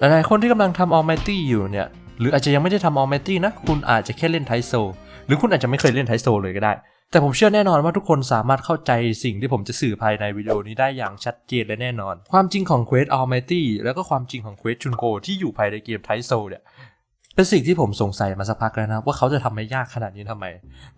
หลายๆคนที่กำลังทำ Almighty อยู่เนี่ย หรืออาจจะยังไม่ได้ทำ Almighty นะ คุณอาจจะแค่เล่นไทโซ หรือคุณอาจจะไม่เคยเล่นไทโซเลยก็ได้ แต่ผมเชื่อแน่นอนว่าทุกคนสามารถเข้าใจสิ่งที่ผมจะสื่อภายในวิดีโอนี้ได้อย่างชัดเจนและแน่นอน ความจริงของ Quest Almighty แล้วก็ความจริงของเควสชุนโกที่อยู่ภายในเกมไทโซเนี่ย เป็นสิ่งที่ผมสงสัยมาสักพักแล้วนะ ว่าเขาจะทำให้ยากขนาดนี้ทำไม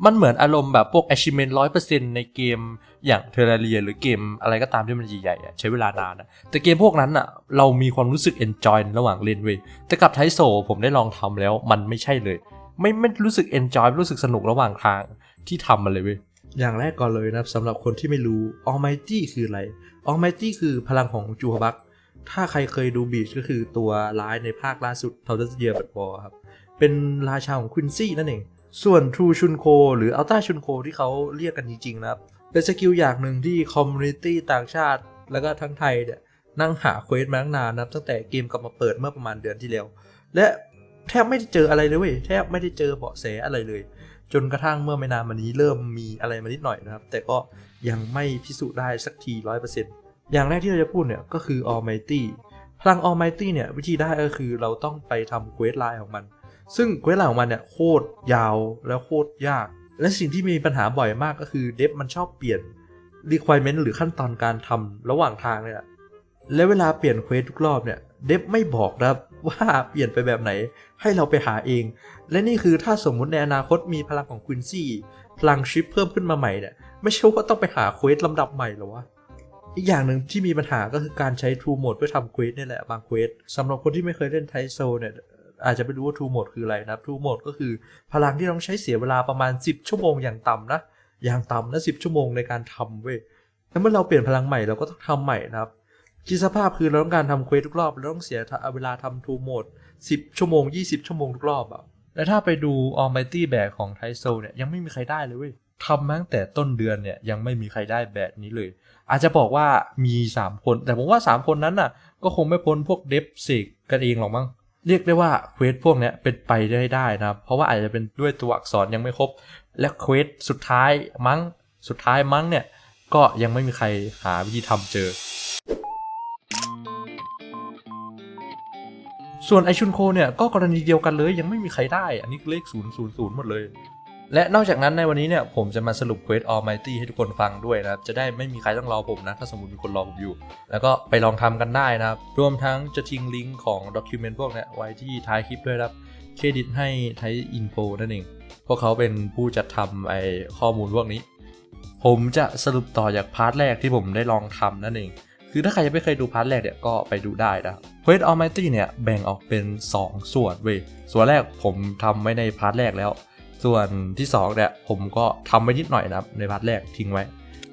มันเหมือนอารมณ์แบบพวก achievement ร้อยเปอร์เซ็นต์ในเกมอย่างเทอร์เรียหรือเกมอะไรก็ตามที่มันใหญ่ๆใช้เวลานานอะแต่เกมพวกนั้นอะเรามีความรู้สึก enjoy ระหว่างเล่นเว้ยแต่กับไทโซผมได้ลองทำแล้วมันไม่ใช่เลย ไม่ไม่รู้สึก enjoy รู้สึกสนุกระหว่างทางที่ทำมันเลยเว้ยอย่างแรกก่อนเลยนะสำหรับคนที่ไม่รู้ Almighty คืออะไร Almighty คือพลังของจูฮบัก ถ้าใครเคยดูบีชก็คือตัวร้ายในภาคล่าสุด t ท u เ e เ y ียบัตบอครับ เป็นราชาของควินซี่นั่นเอง ส่วน True Shunko หรือ Ultra Shunko ที่เขาเรียกกันจริงๆนะครับ เป็นสกิลอย่างหนึ่งที่คอมมูนิตี้ต่างชาติ แล้วก็ทั้งไทยเนี่ยนั่งหาเควสมาตั้งนานนะตั้งแต่เกมกลับมาเปิดเมื่อประมาณเดือนที่แล้ว และแทบไม่ได้เจออะไรเลยเว้ยแทบไม่ได้เจอเบาะแสอะไรเลย จนกระทั่งเมื่อไม่นานมานี้เริ่มมีอะไรมานิดหน่อยนะครับ แต่ก็ยังไม่พิสูจน์ได้สักทีร้อยเปอร์เซ็นต์ อย่างแรกที่เราจะพูดเนี่ยก็คือ Almighty พลัง Almighty เนี่ยวิธีได้ก็คือเราต้องไปทำเควสไลน์ของมัน ซึ่งเควสไลน์ของมันเนี่ยโคตรยาวแล้วโคตรยาก และสิ่งที่มีปัญหาบ่อยมากก็คือเดฟมันชอบเปลี่ยน requirement หรือขั้นตอนการทำระหว่างทางเนี่ยและเวลาเปลี่ยนเควสทุกรอบเนี่ยเดฟไม่บอกนะครับว่าเปลี่ยนไปแบบไหนให้เราไปหาเอง และนี่คือถ้าสมมุติในอนาคตมีพลังของควินซี่พลังชิปเพิ่มขึ้นมาใหม่เนี่ยไม่ใช่ว่าต้องไปหาเควสลำดับใหม่หรอวะ อีกอย่างหนึ่งที่มีปัญหาก็คือการใช้ True Mode เพื่อทำเควสนี่แหละบางเควสสำหรับคนที่ไม่เคยเล่นไทโซเนี่ยอาจจะไม่รู้ว่า True Mode คืออะไรนะครับ True Mode ก็คือพลังที่ต้องใช้เสียเวลาประมาณ 10 ชั่วโมงอย่างต่ำนะ อย่างต่ำนะ10 ชั่วโมงในการทำเว้ยแล้วเมื่อเราเปลี่ยนพลังใหม่เราก็ต้องทำใหม่นะครับคิดสภาพคือเราต้องการทำเควสทุกรอบเราต้องเสียเวลาทำ True Mode 10 ชั่วโมง 20 ชั่วโมงทุกรอบอะและถ้าไปดู Almighty แบกของไทโซเนี่ยยังไม่มีใครได้เลยเว้ยทำมาตั้งแต่ต้นเดือนเนี่ยยังไม่มีใครได้แบบนี้เลย อาจจะบอกว่ามี 3 คน แต่ผมว่า 3 คนนั้นน่ะ ก็คงไม่พ้นพวกเดฟเซกกันเองหรอกมั้งเรียกได้ว่าเควสพวกเนี้ยเป็นไปได้ได้นะครับ เพราะว่าอาจจะเป็นด้วยตัวอักษรยังไม่ครบ และเควสสุดท้ายมั้งสุดท้ายมั้งเนี่ย ก็ยังไม่มีใครหาวิธีทำเจอ ส่วนไอชุนโคเนี่ยก็กรณีเดียวกันเลยยังไม่มีใครได้ อันนี้เลข0 0 0หมดเลย และนอกจากนั้นในวันนี้เนี่ยผมจะมาสรุปเควส Almighty ให้ทุกคนฟังด้วยนะครับ จะได้ไม่มีใครต้องรอผมนะ ถ้าสมมติมีคนรอผมอยู่ แล้วก็ไปลองทำกันได้นะครับ รวมทั้งจะทิ้งลิงก์ของด็อกิเมนต์พวกนี้ไว้ที่ท้ายคลิปด้วยครับ เครดิตให้ไทยอินโฟนั่นเอง พวกเขาเป็นผู้จัดทำไอข้อมูลพวกนี้ ผมจะสรุปต่อจากพาร์ทแรกที่ผมได้ลองทำนั่นเอง คือถ้าใครยังไม่เคยดูพาร์ทแรกเนี่ยก็ไปดูได้นะเควส Almighty เนี่ยแบ่งออกเป็น 2 ส่วนเว้ยส่วนแรกผมทำไว้ในพาร์ทแรกแล้ว ส่วนที่2เนี่ยผมก็ทำไว้นิดหน่อยนะครับในพาร์ทแรกทิ้งไว้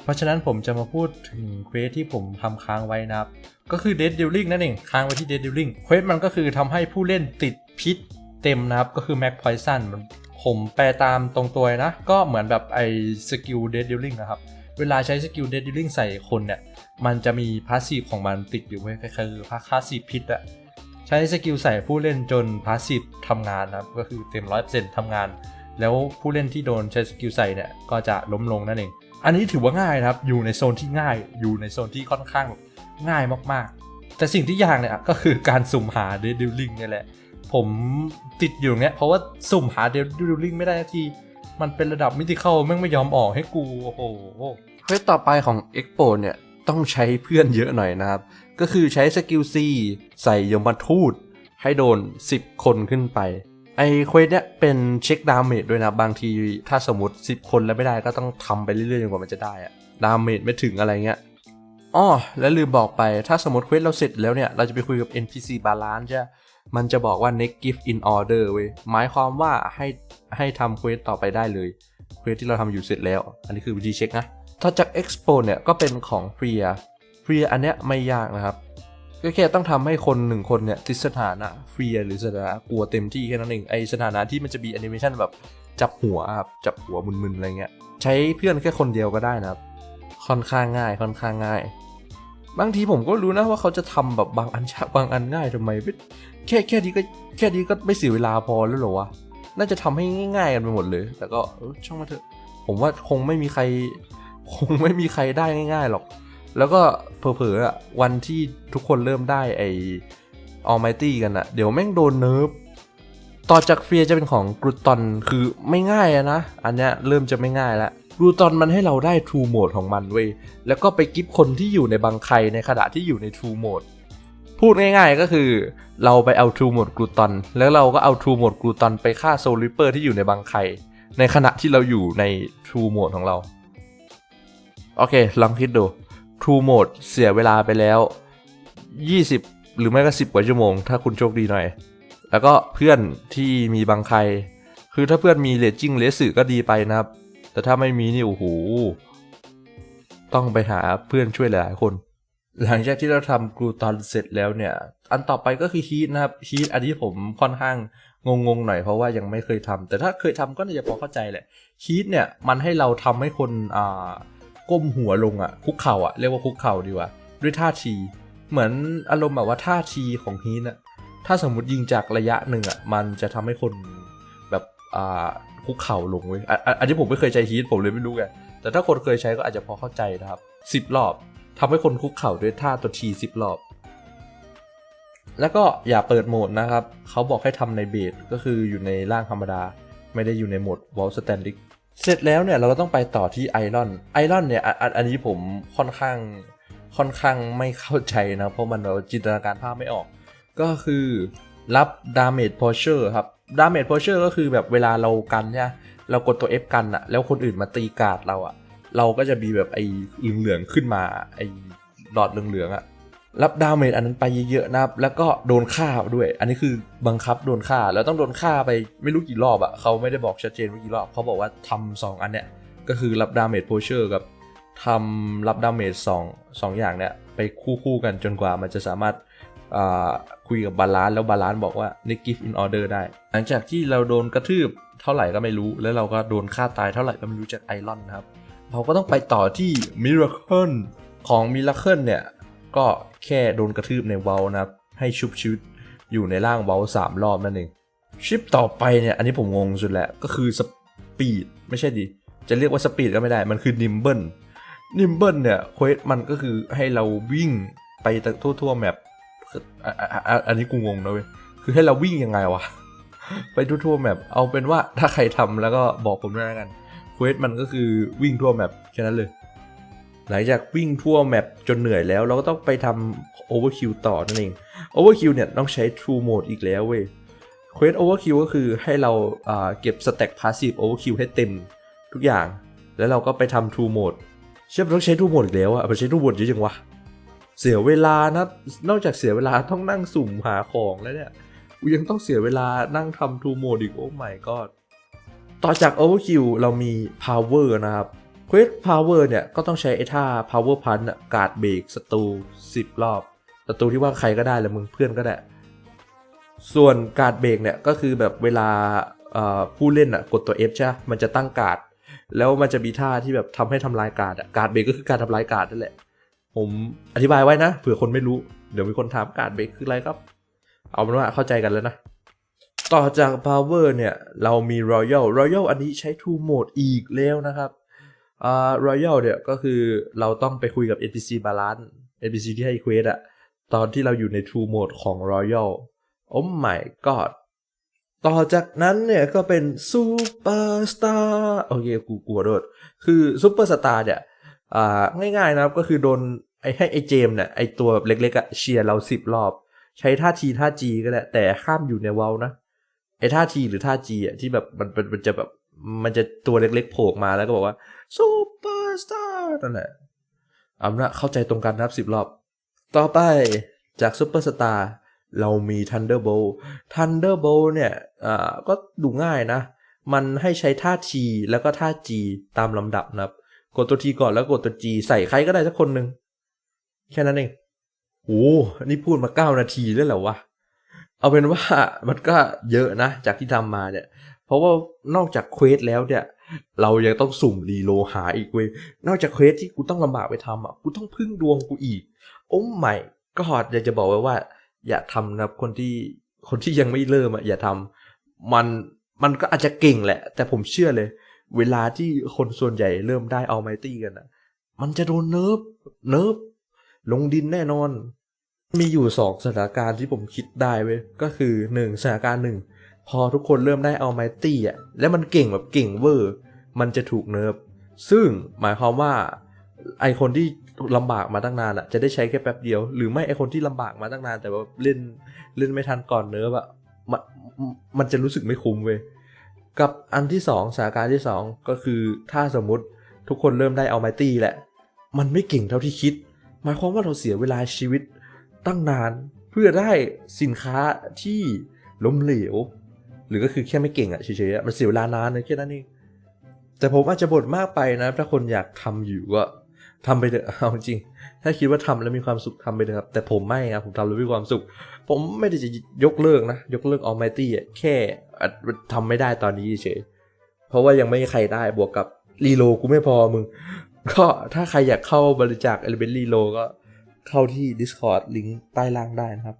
เพราะฉะนั้นผมจะมาพูดถึงเควสที่ผมทำค้างไว้นะครับ ก็คือ Dead Dealing นั่นเองค้างไว้ที่ Dead Dealing เควสมันก็คือทำให้ผู้เล่นติดพิษเต็มนะครับ ก็คือ Mac Poison มันผมแปลตามตรงตัวนะ ก็เหมือนแบบไอ้สกิล Dead Dealing นะครับ เวลาใช้สกิล Dead Dealing ใส่คนเนี่ย มันจะมีพาสซีฟของมันติดอยู่ไว้คือพาสซีฟพิษอะใช้สกิลใส่ผู้เล่นจนพาสซีฟทำงานนะครับก็คือเต็มร้อยเปอร์เซ็นต์ทำงาน แล้วผู้เล่นที่โดนใช้สกิลใส่เนี่ยก็จะล้มลงนั่นเอง อันนี้ถือว่าง่ายครับ อยู่ในโซนที่ง่าย อยู่ในโซนที่ค่อนข้างแบบง่ายมากๆ แต่สิ่งที่ยากเนี่ยก็คือการสุ่มหาเดดิลลิงเนี่ยแหละ ผมติดอยู่เนี้ยเพราะว่าสุ่มหาเดดิลลิงไม่ได้ทีมันเป็นระดับมิติเข้าแม่งไม่ยอมออกให้กู โอ้โหเควสต่อไปของ Expo เนี่ยต้องใช้เพื่อนเยอะหน่อยนะครับ ก็คือใช้สกิล C ใส่ยมทูตให้โดน 10 คนขึ้นไป ไอเควสเนี่ยเป็นเช็คดาเมจด้วยนะ บางทีถ้าสมมติ 10 คนแล้วไม่ได้ก็ต้องทำไปเรื่อยๆจนกว่ามันจะได้อะดาเมจไม่ถึงอะไรเงี้ยอ้อแล้วลืมบอกไปถ้าสมมติเควสเราเสร็จแล้วเนี่ย เราจะไปคุยกับ NPC Balance ใช่มันจะบอกว่า next gift in order เว้ยหมายความว่าให้ให้ทำเควสต่อไปได้เลยเควสที่เราทำอยู่เสร็จแล้ว อันนี้คือวิธีเช็คนะถ้าจาก Expo เนี่ยก็เป็นของเฟียเฟียอันเนี้ยไม่ยากนะครับ ก็แค่ต้องทำให้คนหนึ่งคนเนี่ยติดสถานะเฟียหรือสถานะกลัวเต็มที่แค่นั้นเองไอสถานะที่มันจะมีแอนิเมชันแบบจับหัวครับจับหัวมึนๆอะไรเงี้ยใช้เพื่อนแค่คนเดียวก็ได้นะครับ ค่อนข้างง่ายค่อนข้างง่าย บางทีผมก็รู้นะว่าเขาจะทำแบบบางอันยาบางอันง่ายทำไมไมแค่แค่นี้ก็แค่นี้ก็ไม่เสียเวลาพอแล้วหรอวะน่าจะทำให้ง่ายๆกันไปหมดเลย แต่ก็ช่างมาเถอะ ผมว่าคงไม่มีใคร คงไม่มีใครได้ง่าย ๆหรอก แล้วก็เผลอๆวันที่ทุกคนเริ่มได้ไอ Almighty กันอะเดี๋ยวแม่งโดนเนิร์ฟต่อจากเฟียจะเป็นของกรูตอนคือไม่ง่ายะนะ อันเนี้ยเริ่มจะไม่ง่ายแล้วกรูตอนมันให้เราได้ True Mode ของมันเว้ยแล้วก็ไปกิฟคนที่อยู่ในบังไคในขณะที่อยู่ใน True Mode พูดง่ายๆก็คือเราไปเอา True Mode กรูตอนแล้วเราก็เอา True Mode กรูตอนไปฆ่าโซลิเปอร์ที่อยู่ในบังไคในขณะที่เราอยู่ใน True Mode ของเรา โอเค ลองคิดดู True Mode เสียเวลาไปแล้ว 20 หรือไม่ก็ 10 กว่าชั่วโมง ถ้าคุณโชคดีหน่อย แล้วก็เพื่อนที่มีบางใคร คือถ้าเพื่อนมีเลจจิ้งเลสสื่อก็ดีไปนะครับ แต่ถ้าไม่มีนี่โอ้โหต้องไปหาเพื่อนช่วยหลายคน หลังจากที่เราทำกรูตอนเสร็จแล้วเนี่ย อันต่อไปก็คือฮีทนะครับฮีทอันนี้ผมค่อนข้างงงๆหน่อยเพราะว่ายังไม่เคยทำแต่ถ้าเคยทำก็น่าจะพอเข้าใจแหละฮีทเนี่ยมันให้เราทำให้คนอ่า ก้มหัวลงอะคุกเข่าอะเรียกว่าคุกเข่าดีกว่า ด้วยท่าที เหมือนอารมณ์แบบว่าท่าทีของฮีทอะถ้าสมมติยิงจากระยะหนึ่งอะมันจะทำให้คนแบบอ่าคุกเข่าลงเว้ยอ,อันนี้ผมไม่เคยใช้ฮีทผมเลยไม่รู้ไงแต่ถ้าคนเคยใช้ก็อาจจะพอเข้าใจนะครับสิบรอบทำให้คนคุกเข่าด้วยท่าตัวทีสิบรอบ แล้วก็อย่าเปิดโหมดนะครับ เขาบอกให้ทำในเบสก็คืออยู่ในร่างธรรมดา ไม่ได้อยู่ในโหมด Wall Standing เสร็จแล้วเนี่ยเราก็ต้องไปต่อที่ไอรอนไอรอนเนี่ยอันอันนี้ผมค่อนข้างค่อนข้างไม่เข้าใจนะเพราะมันเราจินตนาการภาพไม่ออก ก็คือรับ damage posture ครับ damage posture ก็คือแบบเวลาเรากันเนี่ยเรากดตัว F กันอะแล้วคนอื่นมาตีการ์ดเราอะเราก็จะมีแบบไอ้เหลืองๆขึ้นมาไอ้หลอดเหลืองๆอะ รับดาเมจอันนั้นไปเยอะๆนะครับ แล้วก็โดนฆ่าด้วย อันนี้คือบังคับโดนฆ่า แล้วต้องโดนฆ่าไปไม่รู้กี่รอบอะเขาไม่ได้บอกชัดเจนว่ากี่รอบเขาบอกว่าทำสองอันเนี้ยก็คือรับดาเมจโพเชอร์กับทำรับดาเมจสองสองอย่างเนี้ยไปคู่ๆกันจนกว่ามันจะสามารถอ่าคุยกับบาลานซ์แล้วบาลานซ์บอกว่า negative in order ได้ หลังจากที่เราโดนกระทืบเท่าไหร่ก็ไม่รู้ แล้วเราก็โดนฆ่าตายเท่าไหร่ก็ไม่รู้จากไอรอนนะครับ เราก็ต้องไปต่อที่ Miracle ของ Miracle เนี่ย ก็แค่โดนกระทืบในเวลนะครับ ให้ชุบชีวิตอยู่ในร่างเวลสามรอบนั่นเองชิปต่อไปเนี่ย อันนี้ผมงงสุดแหละ ก็คือสปีดไม่ใช่ดิ จะเรียกว่าสปีดก็ไม่ได้ มันคือนิมเบิลนิมเบิลเนี่ยเควสมันก็คือให้เราวิ่งไปทั่วๆแมปอันนี้กูงงนะเว้ย คือให้เราวิ่งยังไงวะ ไปทั่วๆแมปเอาเป็นว่าถ้าใครทำแล้วก็บอกผมด้วยแล้วกัน เควสมันก็คือวิ่งทั่วแมปแค่นั้นเลย หลังจากวิ่งทั่วแมปจนเหนื่อยแล้ว เราก็ต้องไปทำโอเวอร์คิวต่อนั่นเองโอเวอร์คิวเนี่ยต้องใช้ True Mode อีกแล้วเว้ยเควสโอเวอร์คิวก็คือให้เราเก็บสแต็กพาสซีฟโอเวอร์คิวให้เต็มทุกอย่าง แล้วเราก็ไปทำ True Mode เชื่อมต้องใช้ True Mode อีกแล้วอะไปใช้ True Mode เยอะจังวะเสียเวลานะ นอกจากเสียเวลาต้องนั่งสุ่มหาของแล้วเนี่ยกูยังต้องเสียเวลานั่งทำทูโมดอีกโอ้ my god ต่อจาก Overkill เรามี Power นะครับ Quest Power เนี่ย ก็ต้องใช้ไอ้ท่า Power Punch อะการ์ดเบรกศัตรู10 รอบศัตรูที่ว่าใครก็ได้แหละมึงเพื่อนก็ได้ ส่วนการ์ดเบรกเนี่ย ก็คือแบบเวลาผู้เล่นอะกดตัว F ใช่มันจะตั้งการ์ดแล้วมันจะมีท่าที่แบบทำให้ทำลายการ์ดอะการ์ดเบรกก็คือการทำลายการ์ดนั่นแหละ ผมอธิบายไว้นะเผื่อคนไม่รู้เดี๋ยวมีคนถามการ์ดเบรกคืออะไรครับ เอาเป็นว่าเข้าใจกันแล้วนะต่อจาก Power เนี่ย เรามี Royal Royal อันนี้ใช้ True Mode อีกแล้วนะครับ อ่า Royal เนี่ยก็คือเราต้องไปคุยกับ NPC Balance NPC ที่ให้ Quest อะตอนที่เราอยู่ใน True Mode ของ Royal โอ้ my god ต่อจากนั้นเนี่ยก็เป็น Superstar โอเคกูกลัวโดด คือ Superstar เนี่ยอ่าง่ายๆนะครับก็คือโดนไอ้ให้ไอ้เจมเนี่ยไอ้ตัวแบบเล็กๆอะเชียร์เราสิบรอบ ใช้ท่าทีท่าจีก็ได้แต่ห้ามอยู่ในเวลนะไอ้ท่าทีหรือท่าจีอะที่แบบมันมันมันจะแบบ มันจะตัวเล็กๆโผล่มาแล้วก็บอกว่าซูเปอร์สตาร์นั่นแหละเอาละเข้าใจตรงกันนะครับสิบรอบ ต่อไปจากซูเปอร์สตาร์เรามี Thunderbolt Thunderbolt เนี่ยอ่าก็ดูง่ายนะ มันให้ใช้ท่าทีแล้วก็ท่าจีตามลำดับนะครับ กดตัวทีก่อนแล้วกดตัว G ใส่ใครก็ได้สักคนหนึ่งแค่นั้นเองโอ้นี่พูดมาเก้านาทีแล้วเหรอวะ เอาเป็นว่ามันก็เยอะนะ จากที่ทำมาเนี่ย เพราะว่านอกจากเควสแล้วเนี่ย เรายังต้องสุ่มรีโลหาอีกเว้ยนอกจากเควสที่กูต้องลำบากไปทำอะกูต้องพึ่งดวงกูอีก โอ้ไม่ก็อยากจะบอกไว้ว่า อย่าทำนะครับคนที่คนที่ยังไม่เริ่มอะอย่าทำมันมันก็อาจจะเก่งแหละ แต่ผมเชื่อเลย เวลาที่คนส่วนใหญ่เริ่มได้เอาไมตี้กันอะ มันจะโดนเนิร์ฟเนิร์ฟลงดินแน่นอน มีอยู่สองสถานการณ์ที่ผมคิดได้เว้ยก็คือหนึ่งสถานการณ์หนึ่ง พอทุกคนเริ่มได้เอาไมตี้อะแล้วมันเก่งแบบเก่งเวอร์ มันจะถูกเนิร์ฟซึ่งหมายความว่าไอคนที่ลำบากมาตั้งนานอะจะได้ใช้แค่แป๊บเดียว หรือไม่ไอคนที่ลำบากมาตั้งนาน แต่ว่าเล่นเล่นไม่ทันก่อนเนิร์ฟอะมันมันจะรู้สึกไม่คุ้มเว้ยกับอันที่สองสถานการณ์ที่สองก็คือถ้าสมมติทุกคนเริ่มได้เอาไมตี้แหละ มันไม่เก่งเท่าที่คิด หมายความว่าเราเสียเวลาชีวิตตั้งนาน เพื่อได้สินค้าที่ล้มเหลว หรือก็คือแค่ไม่เก่งอะเฉยๆมันเสียเวลานานเลยแค่นั้นเองแต่ผมอาจจะบ่นมากไปนะ ถ้าคนอยากทำอยู่ก็ทำไปเถอะเอาจริง ถ้าคิดว่าทำแล้วมีความสุขทำไปเถอะครับ แต่ผมไม่ครับผมทำแล้วมีความสุข ผมไม่ได้จะยกเลิกนะ ยกเลิก Almighty อะแค่อาจทำไม่ได้ตอนนี้เฉยเพราะว่ายังไม่มีใครได้บวกกับรีโลกูไม่พอมึง ก็ถ้าใครอยากเข้าบริจาค Element Reload ก็เข้าที่ Discord ลิงก์ใต้ล่างได้นะครับ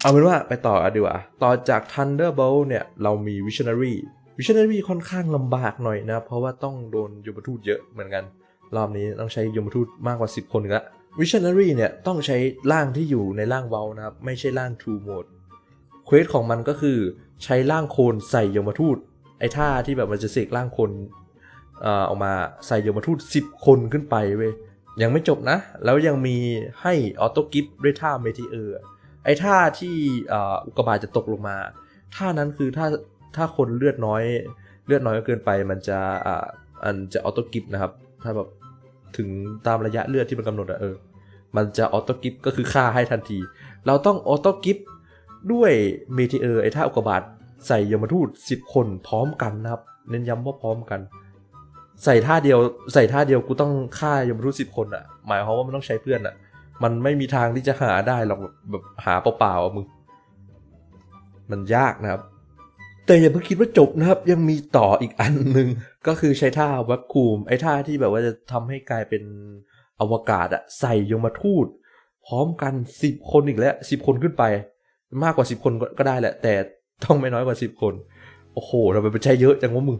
เอาเป็นว่าไปต่อดีกว่าต่อจาก Thunderbolt เนี่ย เรามี Visionary Visionary ค่อนข้างลำบากหน่อยนะ เพราะว่าต้องโดนยมทูตเยอะเหมือนกัน รอบนี้ต้องใช้ยมทูตมากกว่า 10 คนละ Visionary เนี่ย ต้องใช้ร่างที่อยู่ในร่างเวลนะครับ ไม่ใช่ร่าง True Mode เควสของมันก็คือใช้ร่างโคนใส่ยมทูตไอ้ท่าที่แบบมันจะเสกร่างคนเอ่อออกมาใส่ยมทูต10 คนขึ้นไปเว้ยยังไม่จบนะ แล้วยังมีให้ออโต้กิฟด้วยท่าเมทีเออร์ ไอ้ท่าที่อุกกาบาตจะตกลงมาท่านั้นคือถ้าถ้าคนเลือดน้อย เลือดน้อยเกินไปมันจะอ่าอันจะออโต้กิฟนะครับ ถ้าแบบถึงตามระยะเลือดที่มันกำหนดอะเออ มันจะออโต้กิฟก็คือฆ่าให้ทันที เราต้องออโต้กิฟด้วยเมทีเออร์ไอ้ท่าอุกกาบาตใส่ยมทูต10 คนพร้อมกันนะครับ เน้นย้ำว่าพร้อมกัน ใส่ท่าเดียวใส่ท่าเดียวกูต้องฆ่ายมทูตสิบคนอะหมายความว่ามันต้องใช้เพื่อนอะ มันไม่มีทางที่จะหาได้หรอกแบบแบบหาเปล่าๆอะมึง มันยากนะครับ แต่อย่าเพิ่งคิดว่าจบนะครับ ยังมีต่ออีกอันหนึ่งก็คือใช้ท่าว็บคูม ไอ้ท่าที่แบบว่าจะทำให้กลายเป็นอวกาศอะใส่ยมทูต พร้อมกันสิบคนอีกแล้วสิบคนขึ้นไป มากกว่าสิบคนก็ก็ได้แหละ แต่ต้องไม่น้อยกว่าสิบคน โอ้โหทำไมมันใช้เยอะจังวะมึง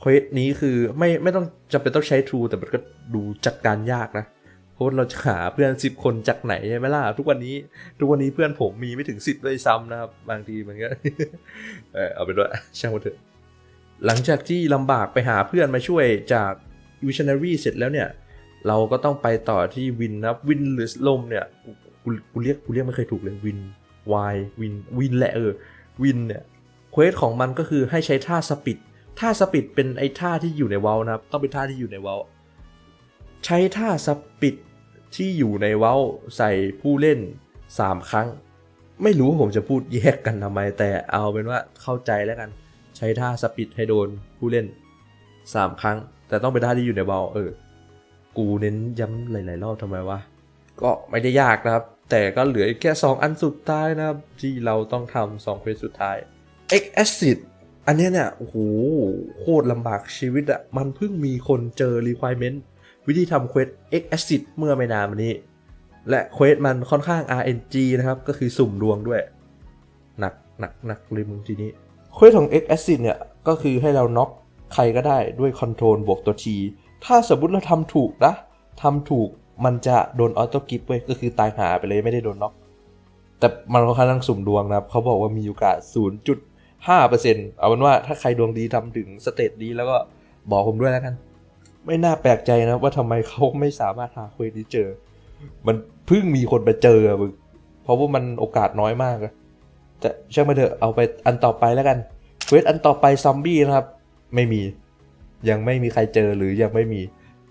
เควสนี้คือไม่ไม่ต้องจำเป็นต้องใช้ True แต่มันก็ดูจัดการยากนะ พราะเราจะหาเพื่อนสิบคนจากไหนใช่ไหมล่ะทุกวันนี้ ทุกวันนี้เพื่อนผมมีไม่ถึงสิบด้วยซ้ำนะครับ บางทีมันก็เออเอาไปด้วยช่างมันเถอะ หลังจากที่ลำบากไปหาเพื่อนมาช่วยจาก Visionary เสร็จแล้วเนี่ย เราก็ต้องไปต่อที่วินนะวินหรือลมเนี่ยกูกูกูเรียกกูเรียกไม่เคยถูกเลยวินวายวินวินแหละเออวินเนี่ยเควสของมันก็คือให้ใช้ท่าสปิดท่าสปิดเป็นไอ้ท่าที่อยู่ในเวลนะครับ ต้องเป็นท่าที่อยู่ในเวลใช้ท่าสปิด ที่อยู่ในเวลใส่ผู้เล่น 3 ครั้ง ไม่รู้ว่าผมจะพูดแยกกันทำไม แต่เอาเป็นว่าเข้าใจแล้วกัน ใช้ท่าสปิดให้โดนผู้เล่น 3 ครั้ง แต่ต้องเป็นท่าที่อยู่ในเวลเออ กูเน้นย้ำหลายๆรอบทำไมวะ ก็ไม่ได้ยากนะครับ แต่ก็เหลือแค่ 2 อันสุดท้ายนะครับ ที่เราต้องทำสองเควสสุดท้าย X Acid อันนี้เนี่ยโอ้โหโคตรลำบากชีวิตอะมันเพิ่งมีคนเจอ requirement วิธีทำเควส X Acid เมื่อไม่นานมานี้ และเควสมันค่อนข้าง RNG นะครับ ก็คือสุ่มดวงด้วย หนักหนักหนักเลยมึงทีนี้เควสของ X Acid เนี่ย ก็คือให้เราน็อกใครก็ได้ด้วยคอนโทรลบวกตัว T ถ้าสมมติเราทำถูกนะทำถูกมันจะโดนออโต้กิฟเว้ยก็คือตายหาไปเลยไม่ได้โดนน็อกแต่มันค่อนข้างสุ่มดวงนะครับ เขาบอกว่ามีโอกาส 0.5%เอาเป็นว่าถ้าใครดวงดีทำถึงสเตจนี้แล้วก็บอกผมด้วยแล้วกัน ไม่น่าแปลกใจนะว่าทำไมเขาไม่สามารถหาเควสนี้เจอ มันเพิ่งมีคนไปเจออะมึงเพราะว่ามันโอกาสน้อยมากอะช่างมาเถอะเอาไปอันต่อไปแล้วกันเควสอันต่อไปซอมบี้นะครับ ไม่มี ยังไม่มีใครเจอหรือยังไม่มี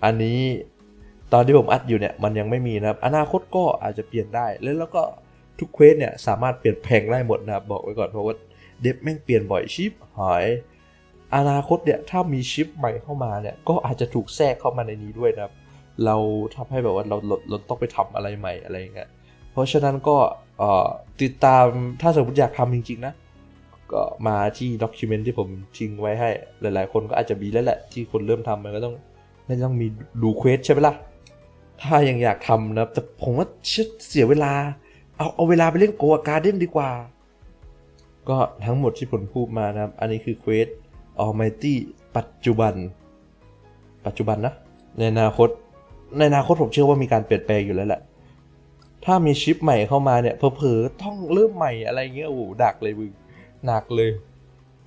อันนี้ตอนที่ผมอัดอยู่เนี่ยมันยังไม่มีนะครับ อนาคตก็อาจจะเปลี่ยนได้ แล้วแล้วก็ทุกเควสเนี่ยสามารถเปลี่ยนแปลงได้หมดนะครับบอกไว้ก่อนเพราะว่าเดฟแม่งเปลี่ยนบ่อยชิปหาย อนาคตเนี่ยถ้ามีชิปใหม่เข้ามาเนี่ยก็อาจจะถูกแทรกเข้ามาในนี้ด้วยนะครับ เราทำให้แบบว่าเราเราเราต้องไปทำอะไรใหม่อะไรอย่างเงี้ยเพราะฉะนั้นก็ติดตามถ้าสมมติอยากทำจริง ๆ นะ ก็มาที่ด็อกิเมนต์ที่ผมทิ้งไว้ให้หลาย ๆ คนก็อาจจะมีแล้วแหละ ที่คนเริ่มทำมันก็ต้องไม่ต้องมีดูเควสใช่ไหมล่ะถ้ายังอยากทำนะแต่ผมว่าเชิดเสียเวลา เอาเอาเวลาไปเล่นโกอาการเด้นดีกว่า ก็ทั้งหมดที่ผมพูดมานะครับ อันนี้คือเควส Almighty ปัจจุบัน ปัจจุบันนะ ในอนาคต ในอนาคตผมเชื่อว่ามีการเปลี่ยนแปลงอยู่แล้วแหละ ถ้ามีชิปใหม่เข้ามาเนี่ยเผลอๆต้องเริ่มใหม่อะไรเงี้ยโอ้โหดักเลยมึงหนักเลย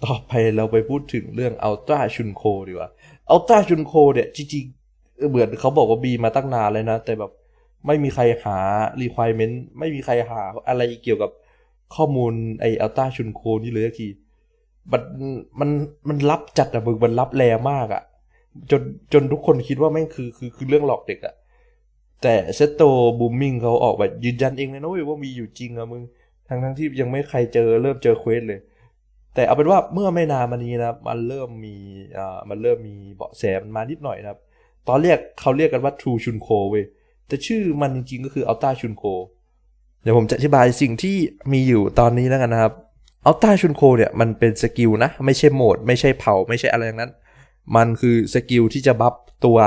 ต่อไปเราไปพูดถึงเรื่องอัลตราชุนโคดีกว่าอัลตราชุนโคเนี่ยจริงๆเหมือนเขาบอกว่าบีมาตั้งนานเลยนะ แต่แบบไม่มีใครหา requirement ไม่มีใครหาอะไรเกี่ยวกับข้อมูลไออัลตราชุนโคนี่เลยที มันมันมันรับจัดอะมึงมันรับแรงมากอะจนจนทุกคนคิดว่าแม่งคือคือคือเรื่องหลอกเด็กอะแต่เซตโตบูมมิงเขาออกแบบยืนยันเองเลยนะเว้ยว่ามีอยู่จริงอะมึงทั้งทั้งที่ยังไม่ใครเจอเริ่มเจอเควสเลย แต่เอาเป็นว่าเมื่อไม่นานมานี้นะมันเริ่มมีอ่ามันเริ่มมีเบาะแสมันมานิดหน่อยนะครับ ตอนเรียกเขาเรียกกันว่า True Shunko เว้ยแต่ชื่อมันจริงๆก็คือ Alta Shunko เดี๋ยวผมจะอธิบายสิ่งที่มีอยู่ตอนนี้แล้วกันนะครับ Alta Shunko เนี่ยมันเป็นสกิลนะ ไม่ใช่โหมด ไม่ใช่เผา ไม่ใช่อะไรอย่างนั้น มันคือสกิลที่จะบัฟตัว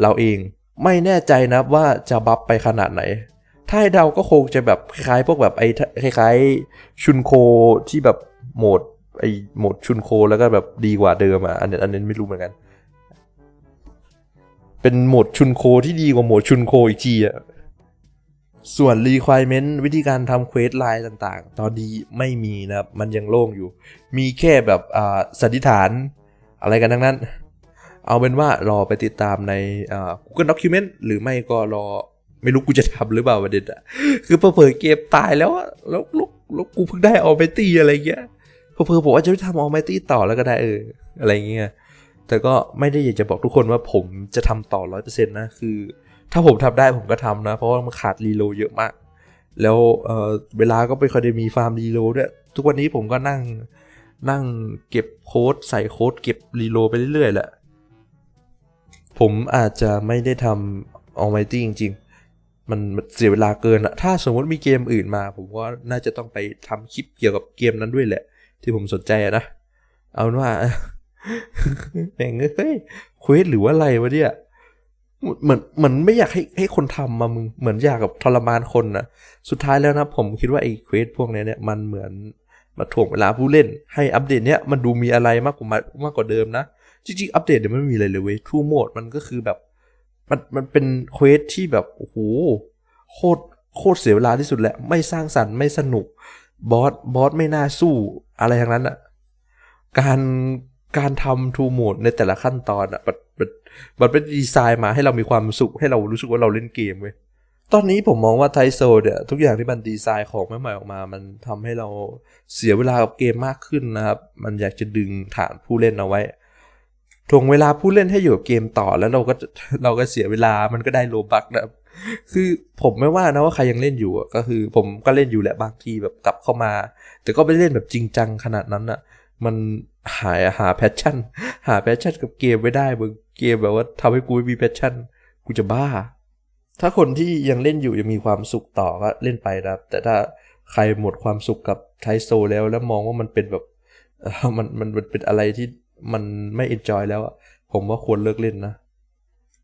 เราเอง ไม่แน่ใจนะว่าจะบัฟไปขนาดไหน ถ้าให้เดาก็คงจะแบบคล้ายพวกแบบไอ้คล้ายๆชุนโคที่แบบโหมดไอ้โหมดชุนโคแล้วก็แบบดีกว่าเดิมอะอันนี้อันนี้ไม่รู้เหมือนกัน เป็นโหมดชุนโคที่ดีกว่าโหมดชุนโคอีกทีอะ ส่วน requirement วิธีการทำเควสไลน์ต่างๆ ตอนนี้ไม่มีนะครับ มันยังโล่งอยู่ มีแค่แบบอ่าสันนิษฐานอะไรกันทั้งนั้น เอาเป็นว่ารอไปติดตามในอ่า Google Document หรือไม่ก็รอไม่รู้กูจะทำหรือเปล่าประเด็นอะคือเผลอเกมตายแล้วแล้วแล้วแล้วกูเพิ่งได้ออ m เมตี้อะไรเงี้ยเผลอๆผมว่าจะไม่ทำออ m เมตี้ต่อแล้วก็ได้เอออะไรเงี้ยแต่ก็ไม่ได้อยากจะบอกทุกคนว่าผมจะทำต่อร้อยเปอร์เซ็นต์นะคือ ถ้าผมทำได้ผมก็ทำนะ เพราะว่ามันขาดรีโลเยอะมาก แล้วเเวลาก็ไม่ค่อยได้มีฟาร์มรีโลด้วยทุกวันนี้ผมก็นั่งนั่งเก็บโค้ดใส่โค้ดเก็บรีโลไปเรื่อยๆแหละผมอาจจะไม่ได้ทำ Almighty จริง ๆ มันเสียเวลาเกินอะถ้าสมมติมีเกมอื่นมา ผมว่าน่าจะต้องไปทำคลิปเกี่ยวกับเกมนั้นด้วยแหละ ที่ผมสนใจอะนะ เอาว่าแม่งเฮ้ยเควสหรือว่าอะไรวะเนี่ย เหมือนเหมือนไม่อยากให้ให้คนทำมามึงเหมือนอยากกับทรมานคนนะสุดท้ายแล้วนะผมคิดว่าไอ้เควสพวกนี้เนี่ยมันเหมือนมาถ่วงเวลาผู้เล่น ให้อัปเดตเนี้ยมันดูมีอะไรมากกว่ามากกว่าเดิมนะ จริงๆ อัปเดตเดี๋ยวไม่มีอะไรเลยเว้ยทูโหมดมันก็คือแบบ มันมันเป็นเควสที่แบบโอ้โหโคตรโคตรเสียเวลาที่สุดแหละ ไม่สร้างสรรค์ไม่สนุกบอสบอสไม่น่าสู้อะไรทั้งนั้นอะการการทำทูโหมดในแต่ละขั้นตอนอะมัน มันเป็นดีไซน์มาให้เรามีความสุขให้เรารู้สึกว่าเราเล่นเกมเว้ยตอนนี้ผมมองว่าไทโซเนี่ยทุกอย่างที่มันดีไซน์ของใหม่ๆออกมา มันทำให้เราเสียเวลากับเกมมากขึ้นนะครับ มันอยากจะดึงฐานผู้เล่นเอาไว้ถ่วงเวลาผู้เล่นให้อยู่กับเกมต่อแล้วเราก็เราก็เสียเวลามันก็ได้โลบักนะครับคือผมไม่ว่านะว่าใครยังเล่นอยู่ก็คือ ผมก็เล่นอยู่แหละบางทีแบบกลับเข้ามา แต่ก็ไม่เล่นแบบจริงจังขนาดนั้นอะมันหายหาแพชชั่น หาแพชชั่นกับเกมไม่ได้มึง เกมแบบว่าทำให้กูไม่มีแพชชั่น กูจะบ้า ถ้าคนที่ยังเล่นอยู่ยังมีความสุขต่อก็เล่นไปนะครับ แต่ถ้าใครหมดความสุขกับไทโซแล้วแล้วมองว่ามันเป็นแบบมันมันมันเป็นอะไรที่มันไม่เอนจอยแล้วอะผมว่าควรเลิกเล่นนะ